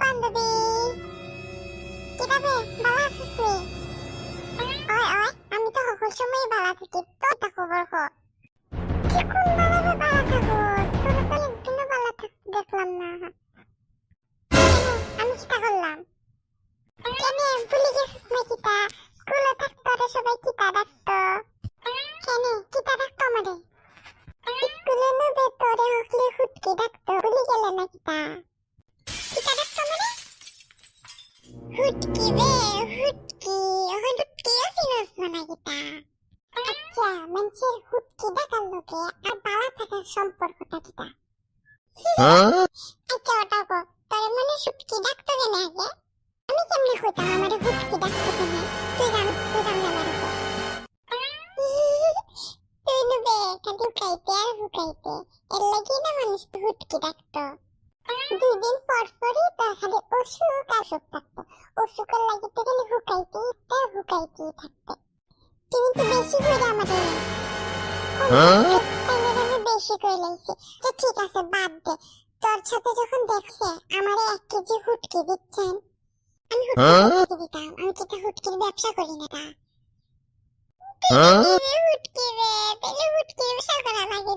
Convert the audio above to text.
বান্ধবী কীভাবে ভালো আছিস নি ওই ওই আমি তো সকল সময় ভালো থাকি তো তা খবর হ কি কোন ভালো ভালো থাকো তোর তো একদিনও ভালো থাক দেখলাম না কেন? আমি কিতা করলাম কেন ভুলে গেছিস না কিতা স্কুলে থাকতো রে সবাই কিতা ডাকতো কেন কিতা ডাকতো আমারে স্কুলে নবে তোরে হকলে হুটকি ডাকতো এখন হুটকিও চিনস না কিতা আচ্ছা মানুষের হুটকি ডাকার লোকে আর বালা থাকার সম্পর্কটা কিতা আচ্ছা ওটা গো তোর মনে হুটকি ডাকতো কেন আগে? আমি কেমনে কইতাম আমারে হুটকি ডাকতো কেন তুই জানিস তুই জানলে আমারে কো। তুই নুবে খালি হুকাইতে আর হুকাইতে। এর লাগি না মানুষ হুটকি ডাকতো। দুই দিন পর পরই তার খালি অসুখ আর অসুখ থাকতো। অসুখের লাগি তো খালি হুকাইতেই থাকতো কিন্তু বেশি করে আমাদের আমি বেশি করে লাইছি। তো ঠিক আছে বাদ দে। তোর সাথে যখন দেখছে আমারে এক কেজি হুটকি দিচ্ছেন আমি হুটকি দিতাম। আমি যেটা হুটকির ব্যবসা করি না তা? হুটকি রে তাহলে হুটকির ব্যবসা করা লাগেনি